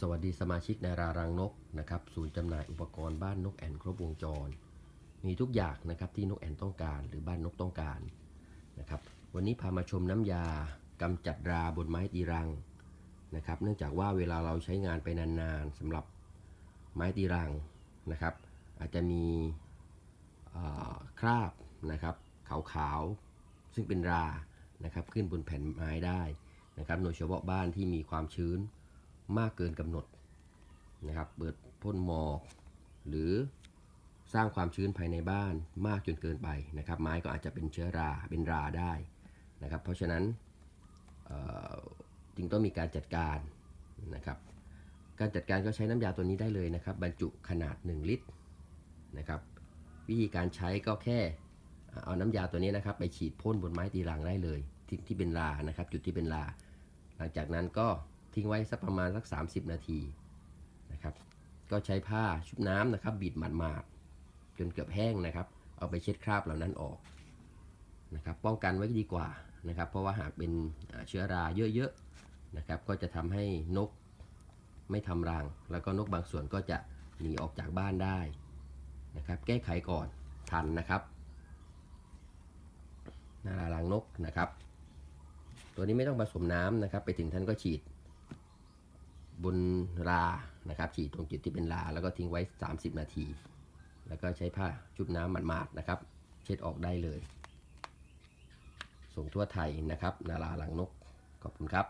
สวัสดีสมาชิกในารารังนกนะครับศูนย์จำหน่ายอุปกรณ์บ้านนกแอ่นครบวงจร มีทุกอย่างนะครับที่นกแอ่นต้องการหรือบ้านนกต้องการนะครับวันนี้พามาชมน้ำยากำจัดราบนไม้ตีรังนะครับเนื่องจากว่าเวลาเราใช้งานไปนานๆสำหรับไม้ตีรังนะครับ อาจจะมีคราบนะครับขาวๆซึ่งเป็นรานะครับขึ้นบนแผ่นไม้ได้นะครับโดยเฉพาะบ้านที่มีความชื้น มากเกินกำหนดนะครับเปิดพ่นหมอกหรือสร้างความชื้นภายในบ้านมากจนเกินไปนะครับ ไม้ก็อาจจะเป็นเชื้อราเป็นราได้นะครับ เพราะฉะนั้นจึงต้องมีการจัดการนะครับการจัดการก็ใช้น้ำยาตัวนี้ได้เลยนะครับ บรรจุขนาด 1 ลิตรนะครับ วิธีการใช้ก็แค่เอาน้ำยาตัวนี้นะครับ ไปฉีดพ่นบนไม้ตีรังได้เลยที่ที่เป็นรานะครับ จุดที่เป็นราหลังจากนั้นก็ ทิ้งไว้สักประมาณสัก 30 นาทีนะครับ ก็ใช้ผ้าชุบน้ำนะครับ บีดหมาดๆจนเกือบแห้งนะครับ เอาไปเช็ดคราบเหล่านั้นออกนะครับ ป้องกันไว้ดีกว่านะครับ เพราะว่าหากเป็นเชื้อราเยอะๆนะครับ ก็จะทำให้นกไม่ทำรัง แล้วก็นกบางส่วนก็จะหนีออกจากบ้านได้นะครับ แก้ไขก่อนทันนะครับนารารังนกนะครับ ตัวนี้ไม่ต้องผสมน้ำนะครับ ไปถึงท่านก็ฉีด บนรานะครับฉีดตรงจุดที่เป็นราแล้วก็ทิ้งไว้ 30 นาที แล้วก็ใช้ผ้าชุบน้ำหมาดๆนะครับ เช็ดออกได้เลย ส่งทั่วไทยนะครับ นาราหลังนกขอบคุณครับ